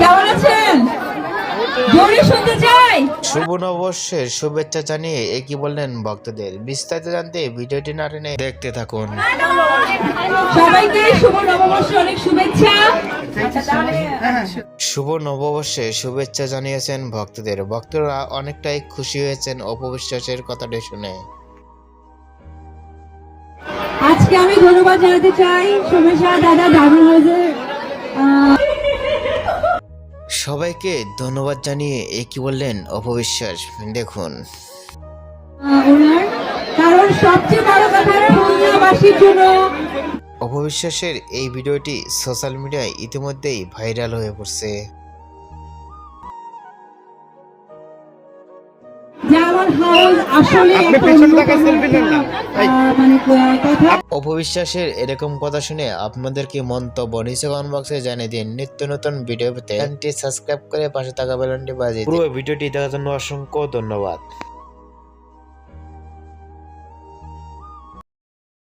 কেমন আছেন? জোরে শুনতে চাই। শুভ নববর্ষের শুভেচ্ছা জানিয়ে একই বললেন ভক্তদের? বিস্তারিত জানতে ভিডিওটি না টেনে দেখতে থাকুন। সবাইকে শুভ নববর্ষ অনেক শুভেচ্ছা। শুভ নববর্ষে শুভেচ্ছা জানিয়েছেন ভক্তদের। ভক্তরা অনেকটাই খুশি হয়েছেন অপবিশ্বাসের কথাটি শুনে। আজকে আমি ধন্যবাদ জানাতে চাই সোমেশা দাদা হয়েছে সবাইকে ধন্যবাদ জানিয়ে এ কি বললেন অপবিশ্বাস। দেখুন। কারণ সবচেয়ে বড় কথা খুলনাবাসীর জন্য। অপবিশ্বাসের এই ভিডিওটি সোশ্যাল মিডিয়ায় ইতিমধ্যেই ভাইরাল হয়ে পড়ছে। অপবিশ্বাসের এরকম কথা শুনে আপনাদের কি মন্তব্য নিচে কমেন্ট বক্সে জানিয়ে দিন। নিত্য নতুন ভিডিও পেতে চ্যানেলটি সাবস্ক্রাইব করে পাশে থাকা বেলনটি বাজিয়ে। পুরো ভিডিওটি দেখার জন্য অসংখ্য ধন্যবাদ।